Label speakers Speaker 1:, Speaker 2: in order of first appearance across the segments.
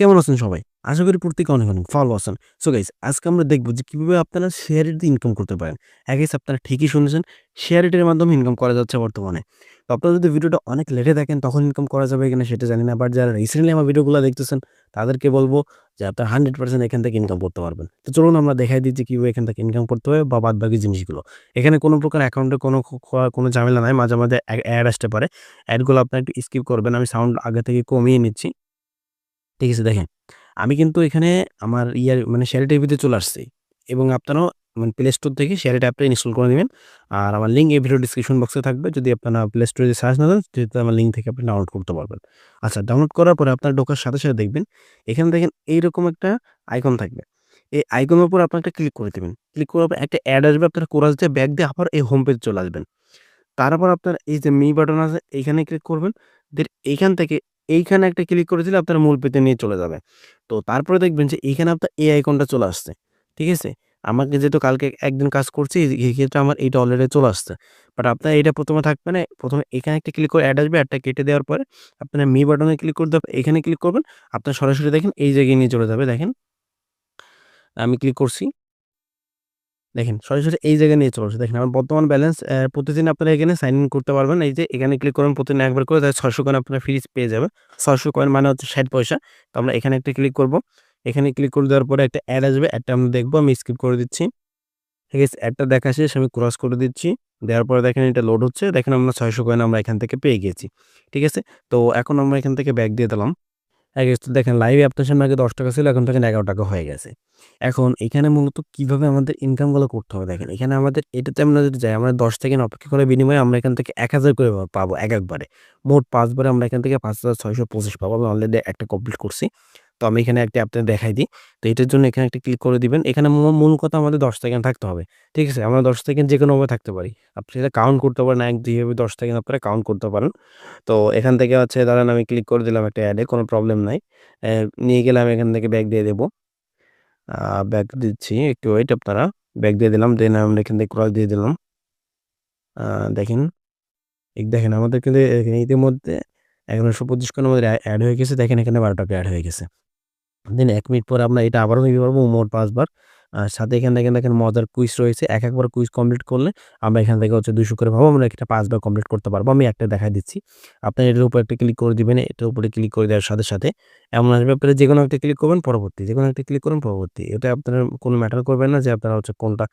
Speaker 1: কেমন আছেন সবাই? আশা করি প্রত্যেকে অনেক, অনেক ভালো আছেন। সো গাইস আজকে আমরা দেখব যে কীভাবে আপনারা শেয়ার ইট দিয়ে ইনকাম করতে পারেন। গাইস আপনারা ঠিকই শুনেছেন। শেয়ার ইটের মাধ্যমে ইনকাম করা যাচ্ছে বর্তমানে। তো আপনারা যদি ভিডিওটা অনেক লেটে দেখেন তখন ইনকাম করা যাবে কিনা সেটা জানি না। বাট যারা রিসেন্টলি আমার ভিডিওগুলো দেখতেছেন তাদেরকে বলব যে আপনারা 100% এখান থেকে ইনকাম করতে পারবেন। তো চলুন আমরা দেখাই যে কীভাবে এখান থেকে ইনকাম করতে হবে বা বাদবাকি জিনিসগুলো। এখানে কোনো প্রকার অ্যাকাউন্টে কোনো কোনো ঝামেলা নাই। মাঝে, মাঝে অ্যাড আসতে পারে। অ্যাডগুলো আপনারা একটু স্কিপ করবেন। আমি সাউন্ড আগে থেকে কমিয়ে নিচ্ছি। ঠিক আছে দেখেন। আমি কিন্তু এখানে আমার ইয়ার মানে শেয়ার টিভিতে চলে আসছি এবং আপনারাও মানে প্লে স্টোর থেকে শেয়ার অ্যাপটা ইনস্টল করে নিবেন। আর আমার লিঙ্ক এই ভিডিও ডেসক্রিপশন বক্সে থাকবে। যদি আপনারা প্লে স্টোরে সার্চ না দেন সেটা আমার লিঙ্ক থেকে আপনি ডাউনলোড করতে পারবেন। আচ্ছা ডাউনলোড করার পরে আপনার ঢোকার সাথে, সাথে দেখবেন এখানে দেখেন এইরকম একটা আইকন থাকবে। এই আইকনের উপর আপনারা একটা ক্লিক করে দেবেন ক্লিক করার পর একটা অ্যাড আসবে আপনারা কোরাস দিয়ে ব্যাগ দিয়ে আবার এই হোম পেজ চলে আসবেন। তারপর আপনার এই যে মি বাটন আছে এইখানে ক্লিক করবেন। দেন এইখান থেকে এইখানে একটা ক্লিক করে দিলে আপনার মূল পেজে নিয়ে চলে যাবে। তো তারপরে দেখবেন যে এইখানে আপনার এই আইকনটা চলে আসছে। ঠিক আছে? আমাকে যেহেতু কালকে একদিন কাজ করছি, এক্ষেত্রে আমার এইটা অলরেডি চলে আসছে। বাট আপনার এইটা ১ম এ থাকবে না। ১ম এ এখানে একটা ক্লিক করে অ্যাড আসবে। অ্যাডটা কেটে দেওয়ার পরে আপনারা মি বাটনে ক্লিক করে দেওয়ার এখানে ক্লিক করবেন। আপনার সরাসরি দেখেন এই জায়গায় নিয়ে চলে যাবে, দেখেন। আমি ক্লিক করছি। দেখেন, সরাসরি এই জায়গায় নিয়ে চলে। দেখেন, আমার বর্তমান ব্যালেন্স প্রতিদিন আপনারা এখানে সাইন ইন করতে পারবেন। এই যে এখানে ক্লিক করবেন প্রতিদিন একবার করে, তাহলে ৬০০ কয়েন আপনারা ফ্রিজ পেয়ে যাবে ৬০০ কয়েন মানে হচ্ছে ৬০ পয়সা। তো আমরা এখানে একটা ক্লিক করব। এখানে ক্লিক করে দেওয়ার পরে একটা অ্যাড আসবে। অ্যাডটা আমরা দেখব, আমি স্কিপ করে দিচ্ছি। ঠিক আছে? অ্যাডটা দেখা শেষ, আমি ক্রস করে দিচ্ছি। দেওয়ার পরে দেখেন, এটা লোড হচ্ছে। দেখেন, আমরা ৬০০ কয়েন আমরা এখান থেকে পেয়ে গিয়েছি। ঠিক আছে? তো এখন আমরা এখান থেকে ব্যাগ দিয়ে দিলাম। গাইস দেখেন লাইভে আপনার সামনে আগে ৳১০ ছিল, এখন দেখেন ৳১১ হয়ে গেছে। এখন এখানে মূলত কীভাবে আমাদের ইনকামগুলো করতে হবে দেখেন। এখানে আমাদের এটাতে আমরা যদি যাই, আমরা ১০ সেকেন্ড অপেক্ষা করে বিনিময়ে আমরা এখান থেকে ১০০০ করে পাবো এক একবারে। মোট পাঁচবারে আমরা এখান থেকে ৫৬২৫ পাবো। আমি অলরেডি একটা কমপ্লিট করছি। তো আমি এখানে একটা আপনাদের দেখাই দিই। তো এটার জন্য এখানে একটা ক্লিক করে দিবেন। এখানে মূল কথা আমাদের ১০ সেকেন্ড থাকতে হবে। ঠিক আছে? আমরা ১০ সেকেন্ড যেকোনোভাবে থাকতে পারি। আপনি সেটা কাউন্ট করতে পারেন ১, ২ এভাবে ১০ সেকেন্ড আপনারা কাউন্ট করতে পারেন। তো এখান থেকে হচ্ছে ধরেন আমি ক্লিক করে দিলাম একটা অ্যাডে কোনো প্রবলেম নাই। নিয়ে গেলে আমি এখান থেকে ব্যাগ দিয়ে দেবো ব্যাগ দিচ্ছি। একটু ওয়েট আপনারা। ব্যাগ দিয়ে দিলাম। দেন আমরা এখান থেকে ক্রস দিয়ে দিলাম। দেখেন। দেখেন আমাদের কিন্তু ইতিমধ্যে ১১২৫ কয়েন আমাদের অ্যাড হয়ে গেছে। দেখেন এখানে ৳১২ অ্যাড হয়ে গেছে। দেন এক মিনিট পরে আমরা এটা আবারও নিতে পারব মোট পাঁচবার আর সাথে এখান থেকে দেখেন মজার কুইজ রয়েছে। এক একবার কুইজ কমপ্লিট করলে আমরা এখান থেকে হচ্ছে দুশো করে ভাবো আমরা এটা পাঁচবার কমপ্লিট করতে পারব। আমি একটা দেখায় দিচ্ছি। আপনি এটার উপর একটা ক্লিক করে দিবেন। এটার উপরে ক্লিক করে দেওয়ার সাথে, সাথে এমন আসবে আপনারা যে কোনো একটা ক্লিক করবেন পরবর্তী। যে কোনো একটা ক্লিক করবেন পরবর্তী। এটা আপনারা কোনো ম্যাটার করবে না যে আপনারা হচ্ছে কোনটা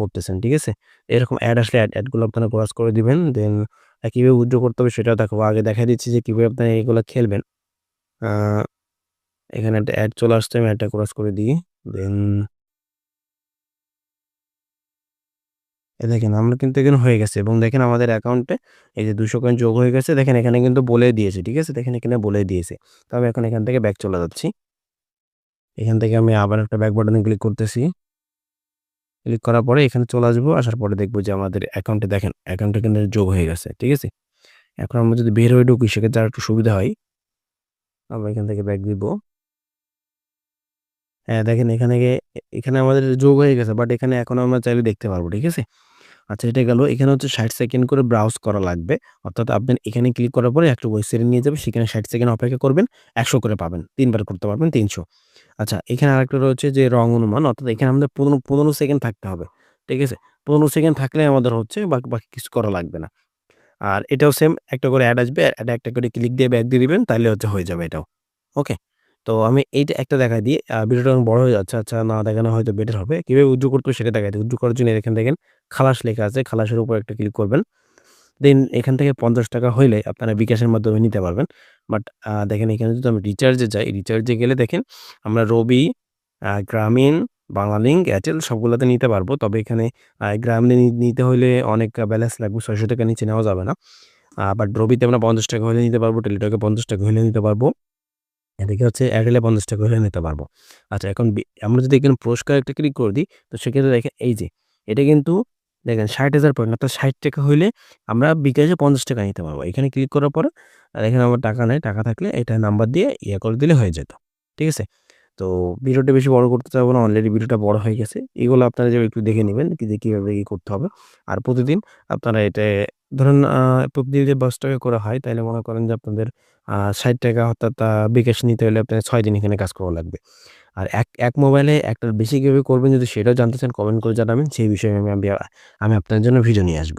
Speaker 1: করতেছেন। ঠিক আছে? এরকম অ্যাড আসলে অ্যাড অ্যাডগুলো আপনারা ক্রস করে দিবেন। দেন কীভাবে উইথড্র করতে হবে সেটাও দেখাবো। আগে দেখা দিচ্ছি যে কীভাবে আপনারা এগুলো খেলবেন। এখানে একটা অ্যাড চলে আসছে। আমি অ্যাডটা ক্রস করে দিই। দেন এই দেখেন, আমরা কিন্তু এখানে হয়ে গেছে এবং দেখেন আমাদের অ্যাকাউন্টে এই যে দুশো কয়েন যোগ হয়ে গেছে। দেখেন এখানে কিন্তু বলে দিয়েছে। ঠিক আছে? দেখেন এখানে বলে দিয়েছে। তো আমি এখন এখান থেকে ব্যাক চলে যাচ্ছি। এখান থেকে আমি আবার একটা ব্যাক বাটনে ক্লিক করতেছি। ক্লিক করার পরে এখানে চলে আসব। আসার পরে দেখব যে আমাদের অ্যাকাউন্টে দেখেন অ্যাকাউন্টে কিন্তু যোগ হয়ে গেছে। ঠিক আছে? এখন আমরা যদি বের হয়ে ঢুকি, সেক্ষেত্রে আর একটু সুবিধা হয়। আমরা এখান থেকে ব্যাক দিব। হ্যাঁ, দেখেন এখানে এখানে আমাদের যোগ হয়ে গেছে। বাট এখানে এখন আমরা চাইলে দেখতে পারব। ঠিক আছে? আচ্ছা এটা গেল। এখানে হচ্ছে ৬০ সেকেন্ড করে ব্রাউজ করা লাগবে। অর্থাৎ আপনি এখানে ক্লিক করার পরে একটা ওয়েবসাইটে নিয়ে যাবে। সেখানে ৬০ সেকেন্ড অপেক্ষা করবেন। ১০০ করে পাবেন। তিনবার করতে পারবেন ৩০০। আচ্ছা এখানে আরেকটা রয়েছে যে রং অনুমান অর্থাৎ এখানে আমাদের ১৫ ১৫ সেকেন্ড থাকতে হবে। ঠিক আছে? ১৫ সেকেন্ড থাকলে আমাদের হচ্ছে বাকি বাকি কিছু করা লাগবে না। আর এটাও সেম একটা করে অ্যাড আসবে। অ্যাড একটা করে ক্লিক দিয়ে ব্যাক দিয়ে দিবেন। তাহলে হচ্ছে হয়ে যাবে এটাও। ওকে? তো আমি এইটা একটা দেখায় দিই। ভিডিওটা অনেক বড় হয়ে যাচ্ছে। আচ্ছা না দেখানো হয়তো বেটার হবে। কীভাবে উইথড্র করতে হবে সেটা দেখাই দিই। উইথড্র করার জন্য এখানে দেখেন খালাস লেখা আছে। খালাসের উপর একটা ক্লিক করবেন। দেন এখান থেকে ৳৫০ হইলে আপনারা বিকাশের মাধ্যমে নিতে পারবেন। বাট দেখেন এখানে যদি আমি রিচার্জে যাই, রিচার্জে গেলে দেখেন আমরা রবি, গ্রামীণ, বাংলালিংক, এয়ারটেল সবগুলোতে নিতে পারব। তবে এখানে গ্রামীণে নিতে হইলে অনেক ব্যালেন্স লাগবে। ৳৬০০ নিচে নেওয়া যাবে না। বাট রবিতে আমরা ৳৫০ হইলে নিতে পারব। টেলিটকে ৳৫০ হইলে নিতে পারব। এদিকে হচ্ছে অ্যাডেলে পঞ্চাশটা করে নিতে পারব। আচ্ছা এখন আমরা যদি এখানে পুরস্কার একটা ক্লিক করে দিই তো সেক্ষেত্রে দেখেন এই যে এটা কিন্তু দেখেন ৬০,০০০ পয়েন্ট অর্থাৎ ৳৬০ হইলে আমরা বিকাশে ৳৫০ নিতে পারব। এখানে ক্লিক করার পর আর এখানে আমার টাকা নেই টাকা থাকলে এটা নাম্বার দিয়ে ইয়ে করে দিলে হয়ে যেত। ঠিক আছে? তো ভিডিওটা বেশি বড় করতে চাবো না অলরেডি ভিডিওটা বড় হয়ে গেছে। এগুলো আপনারা যাবে একটু দেখে নেবেন যে কীভাবে কী করতে হবে। আর প্রতিদিন আপনারা এটা ধরুন প্রতিদিন যদি দশ টাকা করে হয়, তাহলে মনে করেন যে আপনাদের ষাট টাকা অর্থাৎ বিকাশ নিতে হলে আপনার ছয় দিন এখানে কাজ করা লাগবে। আর এক এক মোবাইলে একটার বেশি কীভাবে করবেন যদি সেটাও জানতে চান কমেন্ট করে জানাবেন। সেই বিষয়ে আমি আমি আপনাদের জন্য ভিডিও নিয়ে আসব।